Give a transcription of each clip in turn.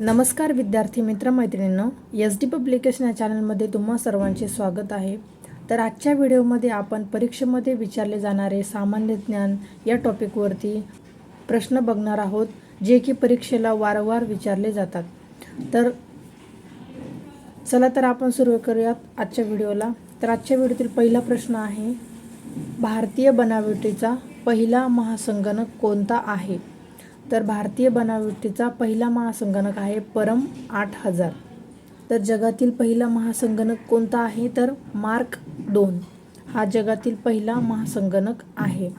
नमस्कार विद्यार्थी मित्रमैत्रिणींनो S D publication या चॅनलमध्ये तुम्हा सर्वांचे स्वागत आहे. तर आजच्या व्हिडिओमध्ये आपण परीक्षेमध्ये विचारले जाणारे सामान्य ज्ञान या टॉपिकवरती प्रश्न बघणार आहोत जे की परीक्षेला वारंवार विचारले जातात. तर चला तर आपण सुरू करूयात आजच्या व्हिडिओला. तर आजच्या व्हिडिओतील पहिला प्रश्न आहे भारतीय बनावटीचा पहिला महासंगणक कोणता आहे? तर भारतीय बनावटीचा पहिला महासंगणक आहे परम आठ हजार. तर जगातील पहिला महासंगणक कोणता आहे? तर मार्क दोन. हा जगातील पहिला महासंगणक आहे.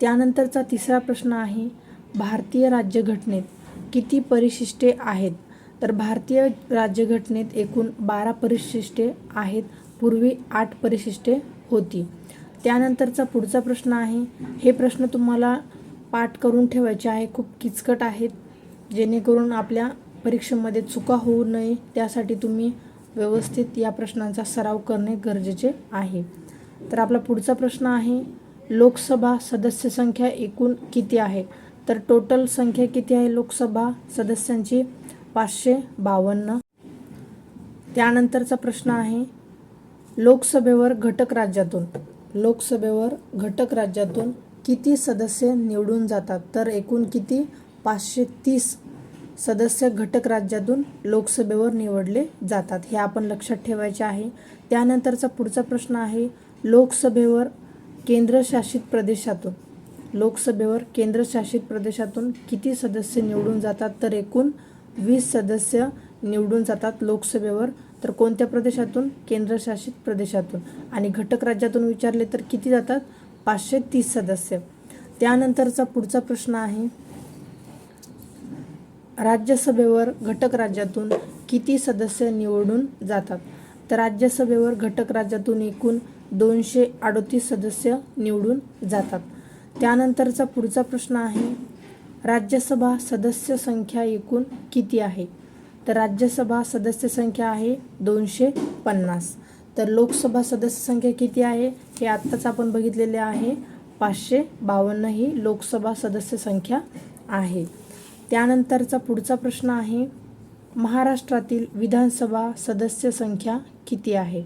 त्यानंतरचा तिसरा प्रश्न आहे भारतीय राज्यघटनेत किती परिशिष्टे आहेत? तर भारतीय राज्यघटनेत एकूण बारा परिशिष्टे आहेत पूर्वी आठ परिशिष्टे होती. त्यानंतरचा पुढचा प्रश्न आहे हे प्रश्न तुम्हाला पाठ करून ठेवायचे आहे. खूप किचकट आहेत. जेणेकरून आपल्या परीक्षेमध्ये चुका होऊ नये. त्यासाठी तुम्ही व्यवस्थित या प्रश्नांचा सराव करणे गरजेचे आहे. तर आपला पुढचा प्रश्न आहे लोकसभा सदस्य संख्या एकूण किती आहे? तर टोटल संख्या किती आहे लोकसभा सदस्यांची? पाचशे बावन्न. त्यानंतरचा प्रश्न आहे लोकसभेवर घटक राज्यातून लोकसभेवर घटक राज्यातून किती सदस्य निवडून जातात? तर एकूण किती? पाचशे तीस सदस्य घटक राज्यातून लोकसभेवर निवडले जातात. हे आपण लक्षात ठेवायचे आहे. त्यानंतरचा पुढचा प्रश्न आहे लोकसभेवर केंद्रशासित प्रदेशातून लोकसभेवर केंद्रशासित प्रदेशातून किती सदस्य निवडून जातात? तर एकूण वीस सदस्य निवडून जातात लोकसभेवर. तर कोणत्या प्रदेशातून? केंद्रशासित प्रदेशातून. आणि घटक राज्यातून विचारले तर किती जातात? पाचशे तीस सदस्य. त्यानंतरचा पुढचा प्रश्न आहे राज्यसभेवर घटक राज्यातून किती सदस्य निवडून जातात? तर राज्यसभेवर घटक राज्यातून एकूण दोनशे अडोतीस सदस्य निवडून जातात. त्यानंतरचा पुढचा प्रश्न आहे राज्यसभा सदस्य संख्या एकूण किती आहे? तर राज्यसभा सदस्य संख्या आहे दोनशे पन्नास. तर लोकसभा सदस्य संख्या किती आहे? हे आत्ताच आपण बघितलेले आहे. पाचशे बावन्न ही लोकसभा सदस्य संख्या आहे. त्यानंतरचा पुढचा प्रश्न आहे महाराष्ट्रातील विधानसभा सदस्य संख्या किती आहे?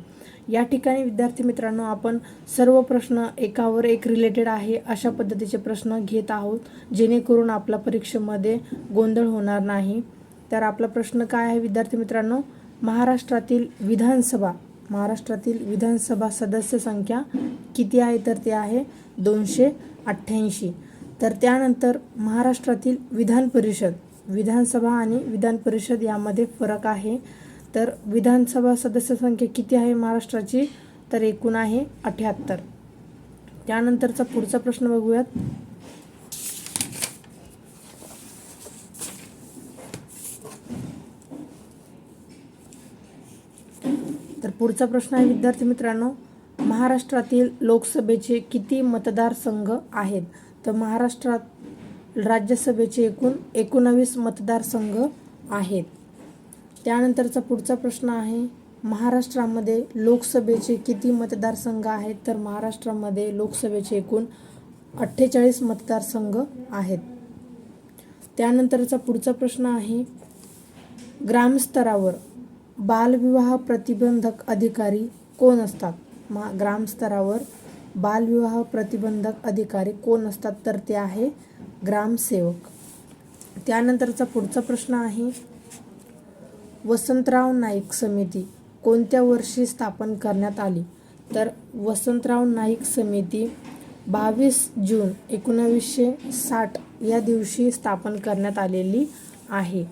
या ठिकाणी विद्यार्थी मित्रांनो आपण सर्व प्रश्न एकावर एक रिलेटेड आहे अशा पद्धतीचे प्रश्न घेत आहोत जेणेकरून आपला परीक्षेमध्ये गोंधळ होणार नाही. तर आपला प्रश्न काय आहे विद्यार्थी मित्रांनो? महाराष्ट्रातील विधानसभा महाराष्ट्रातील विधानसभा सदस्य संख्या किती आहे तर ते आहे दोनशे अठ्ठ्याऐंशी. तर त्यानंतर महाराष्ट्रातील विधान परिषद विधानसभा आणि विधान परिषद यामध्ये फरक आहे. तर विधानसभा सदस्य संख्या किती आहे महाराष्ट्राची? तर एकूण आहे अठ्ठ्याहत्तर. त्यानंतरचा पुढचा प्रश्न बघूयात. पुढचा प्रश्न आहे विद्यार्थी मित्रांनो महाराष्ट्रातील लोकसभेचे किती मतदारसंघ आहेत? तर महाराष्ट्रात राज्यसभेचे एकूण एकोणावीस मतदारसंघ आहेत. त्यानंतरचा पुढचा प्रश्न आहे महाराष्ट्रामध्ये लोकसभेचे किती मतदारसंघ आहेत? तर महाराष्ट्रामध्ये लोकसभेचे एकूण अठ्ठेचाळीस मतदारसंघ आहेत. त्यानंतरचा पुढचा प्रश्न आहे ग्रामस्तरावर बालविवाह प्रतिबंधक अधिकारी कोण असतात? मा ग्रामस्तरावर बालविवाह प्रतिबंधक अधिकारी कोण असतात तर ते आहे ग्रामसेवक त्यानंतरचा पुढचा प्रश्न आहे वसंतराव नाईक समिती कोणत्या वर्षी स्थापन करण्यात आली? तर वसंतराव नाईक समिती बावीस जून एकोणावीसशे साठ या दिवशी स्थापन करण्यात आलेली आहे.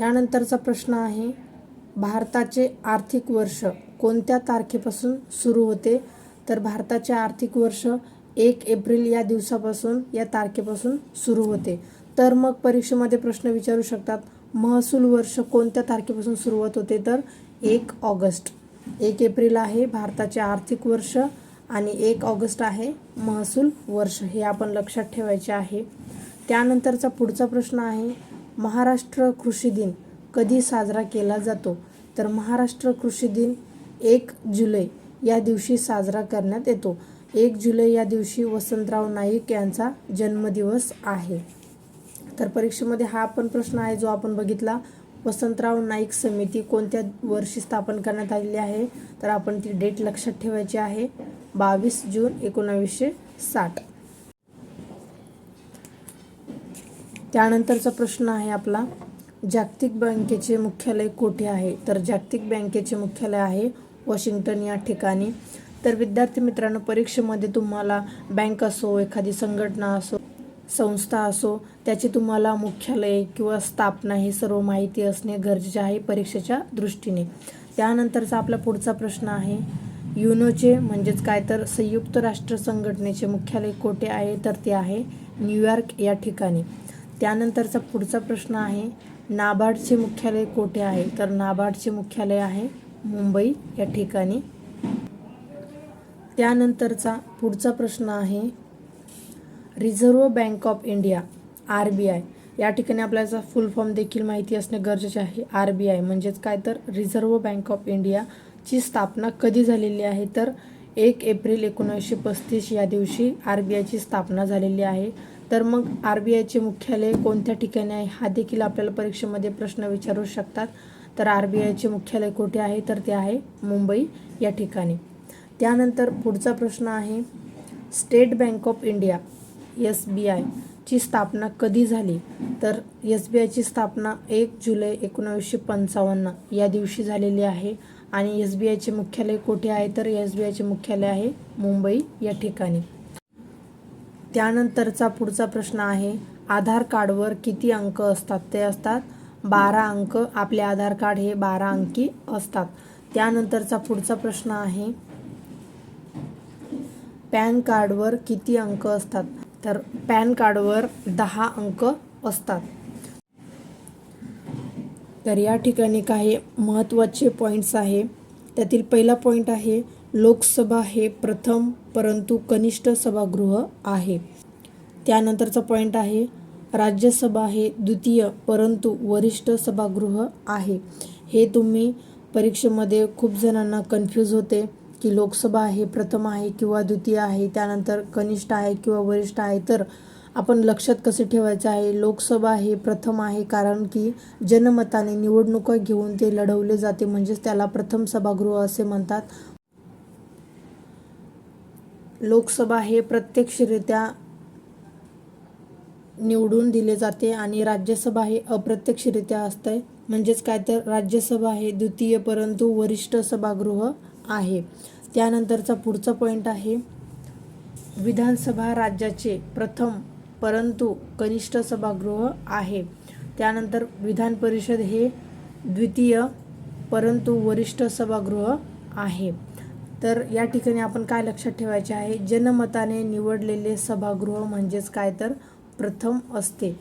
त्यानंतरचा प्रश्न आहे भारताचे आर्थिक वर्ष कोणत्या तारखेपासून सुरू होते? तर भारताचे आर्थिक वर्ष एक एप्रिल या दिवसापासून या तारखेपासून सुरू होते. तर मग परीक्षेमध्ये प्रश्न विचारू शकतात महसूल वर्ष कोणत्या तारखेपासून सुरुवात होते? तर एक ऑगस्ट. एक एप्रिल आहे भारताचे आर्थिक वर्ष आणि एक ऑगस्ट आहे महसूल वर्ष. हे आपण लक्षात ठेवायचे आहे. त्यानंतरचा पुढचा प्रश्न आहे महाराष्ट्र कृषी दिन कधी साजरा केला जातो? तर महाराष्ट्र कृषी दिन एक जुलै या दिवशी साजरा करण्यात येतो. एक जुलै या दिवशी वसंतराव नाईक यांचा जन्मदिवस आहे. तर परीक्षेमध्ये हा पण प्रश्न आहे जो आपण बघितला. वसंतराव नाईक समिती कोणत्या वर्षी स्थापन करण्यात आलेली आहे? तर आपण ती डेट लक्षात ठेवायची आहे. बावीस जून एकोणावीसशे साठ. त्यानंतरचा प्रश्न आहे आपला. जागतिक बँकेचे मुख्यालय कोठे आहे? तर जागतिक बँकेचे मुख्यालय आहे वॉशिंग्टन या ठिकाणी. तर विद्यार्थी मित्रांनो परीक्षेमध्ये तुम्हाला बँक असो एखादी संघटना असो संस्था असो त्याची तुम्हाला मुख्यालय किंवा स्थापना ही सर्व माहिती असणे गरजेचे आहे परीक्षेच्या दृष्टीने. त्यानंतरचा आपला पुढचा प्रश्न आहे. युनोचे म्हणजेच काय? तर संयुक्त राष्ट्र संघटनेचे मुख्यालय कोठे आहे? तर ते आहे न्यूयॉर्क या ठिकाणी. त्यानंतरचा पुढचा प्रश्न आहे नाबार्डचे मुख्यालय कोठे आहे? तर नाबार्डचे मुख्यालय आहे मुंबई या ठिकाणी. त्यानंतरचा पुढचा प्रश्न आहे Reserve Bank of India R B I. या ठिकाणी आपल्याचा फुल फॉर्म देखील माहिती असणे गरजेचे आहे. आर बी आय म्हणजेच काय? तर रिझर्व्ह बँक ऑफ इंडियाची स्थापना कधी झालेली आहे? तर एक एप्रिल एकोणीसशे पस्तीस या दिवशी आर बी आयची स्थापना झालेली आहे. तर मग आर बी आयचे मुख्यालय कोणत्या ठिकाणी आहे? हा देखील आपल्याला परीक्षेमध्ये प्रश्न विचारू शकतात. तर आर बी आयचे मुख्यालय कुठे आहे? तर ते आहे मुंबई या ठिकाणी. त्यानंतर पुढचा प्रश्न आहे State Bank of India S B आयची स्थापना कधी झाली? तर एस बी आयची स्थापना एक जुलै एकोणावीसशे पंचावन्न या दिवशी झालेली आहे. आणि एस बी आयचे मुख्यालय कुठे आहे? तर एस बी आयचे मुख्यालय आहे मुंबई या ठिकाणी. त्यानंतरचा पुढचा प्रश्न आहे आधार कार्डवर किती अंक असतात? ते असतात बारा अंक. आपले आधार कार्ड हे बारा अंकी असतात. त्यानंतरचा पुढचा प्रश्न आहे पॅन कार्डवर किती अंक असतात? तर पॅन कार्डवर दहा अंक असतात. तर या ठिकाणी काही महत्त्वाचे पॉईंट्स आहे. त्यातील पहिला पॉईंट आहे लोकसभा हे प्रथम परंतु कनिष्ठ सभागृह आहे. त्यानंतरचा पॉईंट आहे राज्यसभा हे द्वितीय परंतु वरिष्ठ सभागृह आहे. हे तुम्ही परीक्षेमध्ये खूप जणांना कन्फ्यूज होते की लोकसभा हे प्रथम आहे किंवा द्वितीय आहे त्यानंतर कनिष्ठ आहे किंवा वरिष्ठ आहे. तर आपण लक्षात कसे ठेवायचं आहे? लोकसभा हे प्रथम आहे कारण की जनमताने निवडणुका घेऊन ते लढवले जाते म्हणजेच त्याला प्रथम सभागृह असे म्हणतात. लोकसभा हे प्रत्यक्षरित्या निवडून दिले जाते आणि राज्यसभा हे अप्रत्यक्षरित्या असते म्हणजेच काय तर राज्यसभा हे द्वितीय परंतु वरिष्ठ सभागृह आहे. त्यानंतरचा पुढचा पॉईंट आहे. विधानसभा राज्याचे प्रथम परंतु कनिष्ठ सभागृह आहे. त्यानंतर विधान परिषद हे द्वितीय परंतु वरिष्ठ सभागृह आहे. तर या ठिकाणी आपण काय लक्षात ठेवायचे आहे? जनमताने निवडलेले सभागृह म्हणजेच काय तर? प्रथम असते.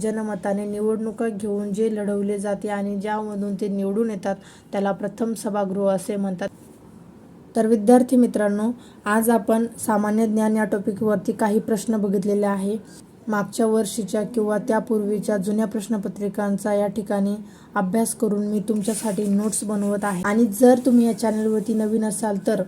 जनमताने निवडणुका घेऊन जे लढवले जाते आणि ज्यामधून ते निवडून येतात त्याला प्रथम सभागृह असे म्हणतात. तर विद्यार्थी मित्रांनो आज आपण सामान्य ज्ञान या टॉपिकवरती काही प्रश्न बघितलेले आहे. मागच्या वर्षीच्या किंवा त्यापूर्वीच्या जुन्या प्रश्नपत्रिकांचा या ठिकाणी अभ्यास करून मी तुमच्यासाठी नोट्स बनवत आहे. आणि जर तुम्ही या चॅनलवरती नवीन असाल तर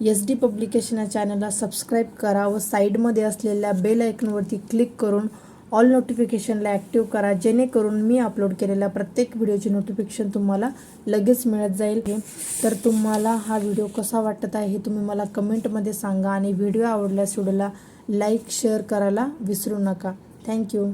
एस डी पब्लिकेशन या चॅनलला सबस्क्राईब करा व साईडमध्ये असलेल्या बेल आयकनवरती क्लिक करून ऑल नोटिफिकेशनला ॲक्टिव्ह करा. जेणेकरून मी अपलोड केलेल्या प्रत्येक व्हिडिओची नोटिफिकेशन तुम्हाला लगेच मिळत जाईल. तर तुम्हाला हा व्हिडिओ कसा वाटत आहे हे तुम्ही मला कमेंटमध्ये सांगा आणि व्हिडिओ आवडल्यास व्हिडिओला लाईक शेअर करायला विसरू नका. थँक्यू